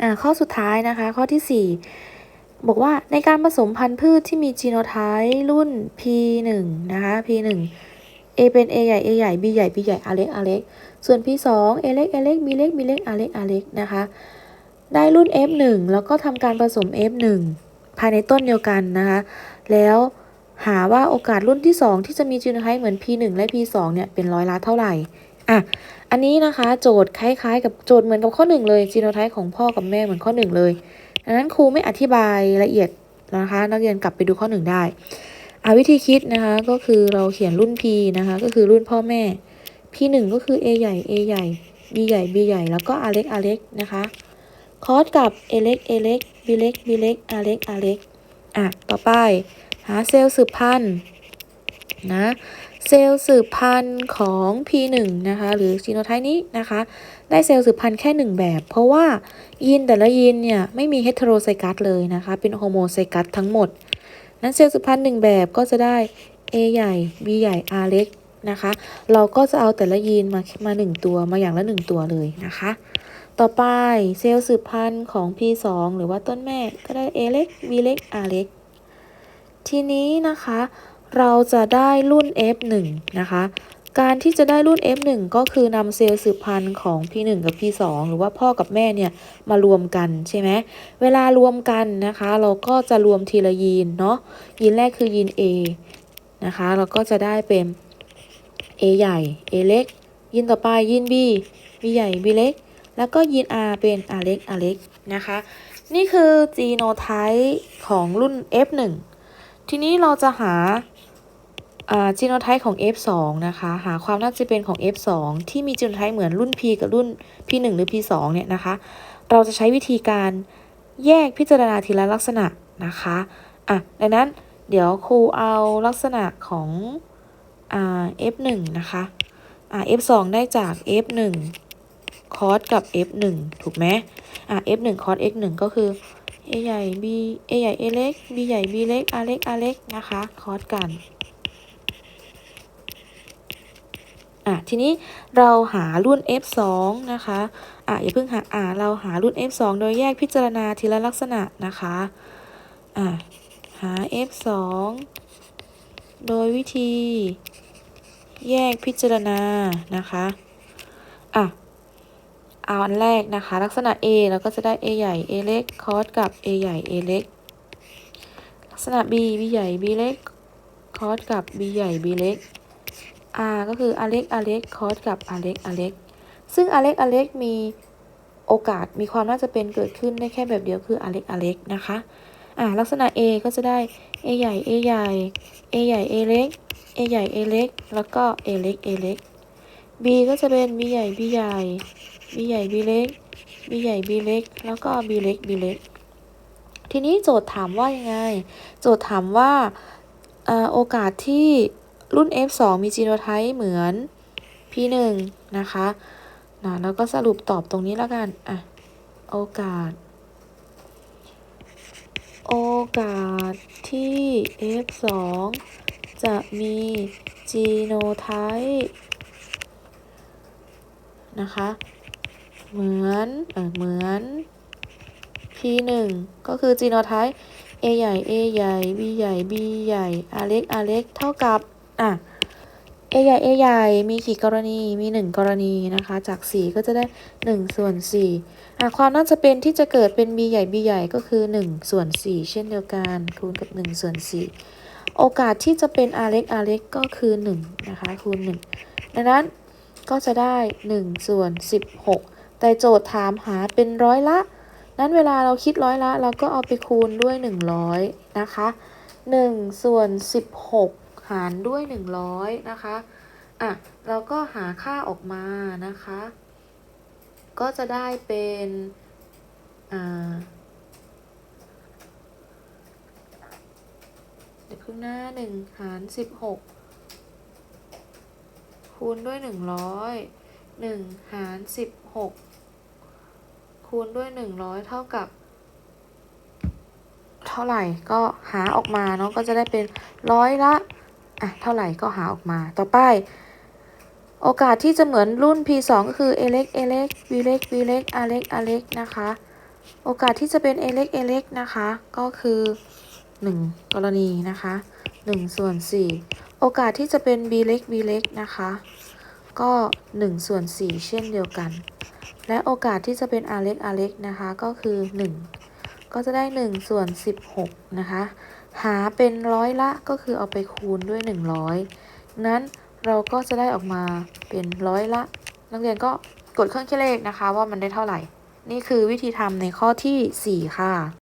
อ่าข้อสุดท้ายนะคะ ข้อที่ 4 บอกว่าในการผสมพันธุ์พืชที่มีจีโนไทป์รุ่น P1 นะคะ P1 A เป็น A ใหญ่ A ใหญ่ B ใหญ่ B ใหญ่ A เล็ก A เล็ก ส่วน P2 A เล็ก A เล็ก B เล็ก B เล็ก A เล็ก A เล็กนะคะ ได้รุ่น F1 แล้วก็ทำการผสม F1 ภายในต้นเดียวกันนะคะ แล้วหาว่าโอกาสรุ่นที่ 2 ที่จะมีจีโนไทป์เหมือน P1 และ P2 เนี่ยเป็นร้อยละเท่าไหร่ อะ อันนี้นะคะโจทย์คล้ายๆ กับโจทย์เหมือนกับข้อหนึ่งเลยจีโนไทป์ของพ่อกับแม่เหมือนข้อหนึ่งเลยดังนั้นครูไม่อธิบายละเอียดนะคะ นักเรียนกลับไปดูข้อหนึ่งได้อะวิธีคิดนะคะก็คือเราเขียนรุ่น P นะคะก็คือรุ่นพ่อแม่ P1 ก็คือ A ใหญ่ A ใหญ่ B ใหญ่ B ใหญ่ แล้วก็ R เล็ก R เล็กนะคะคอสกับ A เล็ก A เล็ก B เล็ก B เล็ก R เล็ก R เล็กอะต่อไปหาเซลล์สืบพันธุ์ นะ เซลล์สืบพันธุ์ของ P1 นะคะ หรือจีโนไทป์นี้นะคะ ได้เซลล์สืบพันธุ์แค่หนึ่งแบบ เพราะว่ายีนแต่ละยีนเนี่ย ไม่มีเฮตโรไซกัสเลยนะคะ เป็นโฮโมไซกัสทั้งหมด นั้นเซลล์สืบพันธุ์หนึ่งแบบก็จะได้ A ใหญ่ B ใหญ่ R เล็กนะคะ เราก็จะเอาแต่ละยีนมามาหนึ่งตัวมาอย่างละหนึ่งตัวเลยนะคะต่อไปเซลล์สืบพันธุ์ของ P2 หรือว่าต้นแม่ก็ได้ A เล็ก B เล็ก R เล็ก ทีนี้นะคะ เราจะได้รุ่น F1 นะคะ การที่จะได้รุ่น F1 ก็คือนำเซลล์สืบพันธุ์ของ P1 กับ P2 หรือว่าพ่อกับแม่เนี่ยมารวมกันใช่ไหมเวลารวมกันนะคะ เราก็จะรวมทีละยีนเนาะยีนแรกคือยีน A นะคะ เราก็จะได้เป็น A ใหญ่ A เล็ก ยีนต่อไปยีน B B ใหญ่ B เล็ก แล้วก็ยีน R เป็น R เล็ก R เล็กนะคะ นี่คือจีโนไทป์ของรุ่น F1 ทีนี้เราจะหา จีโนไทป์ของ F2 นะคะ หาความน่าจะเป็นของ F2 ที่มีจีโนไทป์เหมือนรุ่น P กับรุ่น P1 หรือ P2 เนี่ยนะคะ เราจะใช้วิธีการแยกพิจารณาทีละลักษณะนะคะอะดังนั้นเดี๋ยวครูเอาลักษณะของอ่า F1 นะคะอ่า F2 ได้จาก F1 คอสกับ F1 ถูกไหมอะ F1 คอส X1 ก็คือ A ใหญ่ B A ใหญ่ A เล็ก B ใหญ่ B เล็ก R เล็ก R เล็กนะคะ คอสกัน อ่ะทีนี้เราหารุ่น F2 นะคะอะอย่าเพิ่งหาอะเราหารุ่น F2 โดยแยกพิจารณาทีละลักษณะนะคะอะหา F2 โดยวิธี แยกพิจารณานะคะอะเอาอันแรกนะคะ ลักษณะ A เราก็จะได้ A ใหญ่ A เล็กคอสกับ A ใหญ่ A เล็ก ลักษณะ B B ใหญ่ B เล็กคอสกับ B ใหญ่ B เล็ก R ก็คือ R เล็ก R เล็กคอสกับ R เล็ก R เล็กซึ่ง R เล็ก R เล็กมีโอกาสมีความน่าจะเป็นเกิดขึ้นได้แค่แบบเดียวคือ R เล็ก R เล็กนะคะอ่าลักษณะ A ก็จะได้ A ใหญ่ A ใหญ่ A ใหญ่ A เล็ก A ใหญ่ A เล็ก แล้วก็ A เล็ก A เล็ก B ก็จะเป็น B ใหญ่ B ใหญ่ B ใหญ่ B เล็ก B ใหญ่ B เล็ก แล้วก็ B เล็ก B เล็ก ทีนี้โจทย์ถามว่ายังไง โจทย์ถามว่าโอกาสที่ รุ่น F2 มีจีโนไทป์เหมือน P1 นะคะนะแล้วก็สรุปตอบตรงนี้แล้วกันอะโอกาส โอกาสที่ F2 จะมีจีโนไทป์นะคะ เหมือนเออเหมือน P1 ก็คือจีโนไทป์ A ใหญ่ A ใหญ่ B ใหญ่ B ใหญ่ R เล็ก R เล็ก เท่ากับ อะ A ใหญ่ A ใหญ่มีกี่กรณีมี1กรณีนะคะ จาก4ก็จะได้1ส่วน4อะความน่าจะเป็นที่จะเกิดเป็น B ใหญ่ B ใหญ่ก็คือ1ส่วน4เช่นเดียวกันคูณกับ1ส่วน4โอกาสที่จะเป็น R เล็ก R เล็กก็คือ1นะคะคูณ1ดังนั้นก็จะได้1ส่วน16แต่โจทย์ถามหาเป็นร้อยละนั้นเวลาเราคิดร้อยละ เราก็เอาไปคูณด้วย 100 นะคะ1ส่วน16 หารด้วย 100 นะคะ อะ เราก็หาค่าออกมานะคะ ก็จะได้เป็น อ่า เดี๋ยวพึ่งหน้า 1 หาร 16 คูณด้วย 100 1 หาร 16 คูณด้วย 100 เท่ากับ เท่าไหร่ก็หาออกมาเนาะก็จะได้เป็นร้อยละ อะเท่าไหร่ก็หาออกมาต่อไป โอกาสที่จะเหมือนรุ่น P2 ก็คือ A เล็ก A เล็ก B เล็ก B เล็ก R เล็ก R เล็กนะคะ โอกาสที่จะเป็น a เล็ก a เล็กนะคะ ก็คือ 1 กรณีนะคะ1ส่วน4 โอกาสที่จะเป็น b เล็ก b เล็กนะคะ ก็1ส่วน4 เช่นเดียวกัน และโอกาสที่จะเป็น r เล็ก r เล็กนะคะ ก็คือ 1 ก็จะได้1ส่วน16นะคะ หาเป็นร้อยละก็คือเอาไปคูณด้วย 100 นั้นเราก็จะได้ออกมาเป็นร้อยละ นักเรียนก็กดเครื่องคิดเลขนะคะ ว่ามันได้เท่าไหร่ นี่คือวิธีทำในข้อที่ 4 ค่ะ